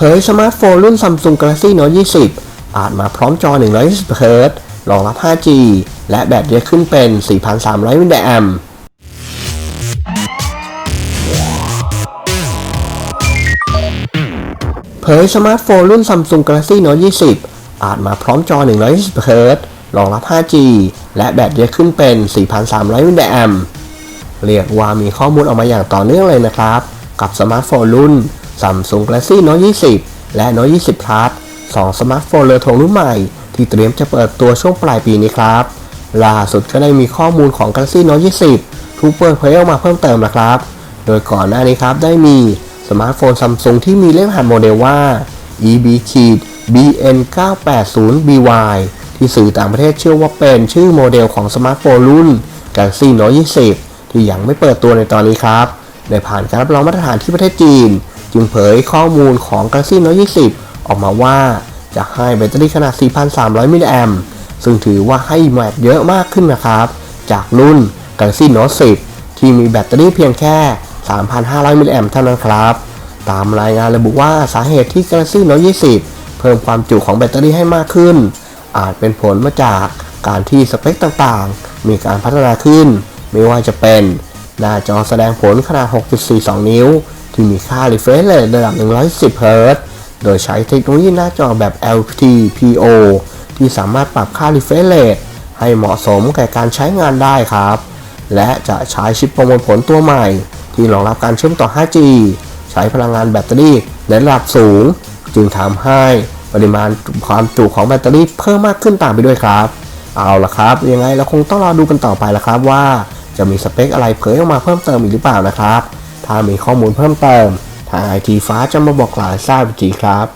เผยสมาร์ทโฟนรุ่น Samsung Galaxy Note 20 อาจมาพร้อมจอ 120 Hz รองรับ 5G และแบตเยอะขึ้นเป็น 4,300 มิลลิแอมเผยสมาร์ทโฟนรุ่น Samsung Galaxy Note 20 อาจมาพร้อมจอ 120 Hz รองรับ 5G และแบตเยอะขึ้นเป็น 4,300 มิลลิแอมเรียกว่ามีข้อมูลออกมาอย่างต่อเนื่องเลยนะครับ กับสมาร์ทโฟนรุ่น Samsung Galaxy Note 20 และ Note 20 Plus สองสมาร์ทโฟนเรือธงรุ่นใหม่ ที่เตรียมจะเปิดตัวช่วงปลายปีนี้ครับ ล่าสุดก็ได้มีข้อมูลของ Galaxy Note 20 ถูกเปิดเผยออกมาเพิ่มเติมนะครับ โดยก่อนหน้านี้ครับได้มีสมาร์ทโฟน Samsung ที่มีเลขรหัสโมเดลว่า EB BN 980 BY ที่สื่อต่างประเทศเชื่อว่าเป็นชื่อโมเดลของสมาร์ทโฟนรุ่น Galaxy Note 20 ที่ยังไม่เปิดตัวในตอนนี้ครับ ได้ผ่านการรับรองมาตรฐานที่ประเทศจีน จึงเผยข้อมูลของ Galaxy Note 20 ออกมาว่าจะให้แบตเตอรี่ขนาด 4,300 มิลลิแอมป์ซึ่งถือว่าให้แบตเยอะมากขึ้นนะครับ จากรุ่น Galaxy Note 10 ที่มีแบตเตอรี่เพียงแค่ 3,500 มิลลิแอมป์เท่านั้นครับ ตามรายงานระบุว่าสาเหตุที่ Galaxy Note 20 เพิ่มความจุของแบตเตอรี่ให้มากขึ้น อาจเป็นผลมาจากการที่สเปคต่างๆ มีการพัฒนาขึ้น ไม่ว่าจะเป็น หน้าจอแสดงผลขนาด 6.42 นิ้ว ที่มีค่า refresh rate ระดับ 110 Hz โดยใช้เทคโนโลยีหน้าจอแบบ LTPO ที่สามารถปรับค่า refresh rate ให้เหมาะสมแก่การใช้งานได้ครับ และจะใช้ชิปประมวลผลตัวใหม่ ที่รองรับการเชื่อมต่อ 5G ใช้พลังงานแบตเตอรี่ในระดับสูง จึงทำให้ปริมาณความจุของแบตเตอรี่เพิ่มมากขึ้นตามไปด้วยครับ เอาละครับ ยังไงเราคงต้องรอดูกันต่อไปละครับว่าจะมีสเปคอะไรเผยออกมาเพิ่มเติมอีกหรือเปล่านะครับ ถ้ามีข้อมูลเพิ่มเติม ทางไอทีฟ้าจะมาบอกกล่าวทราบอีกทีครับ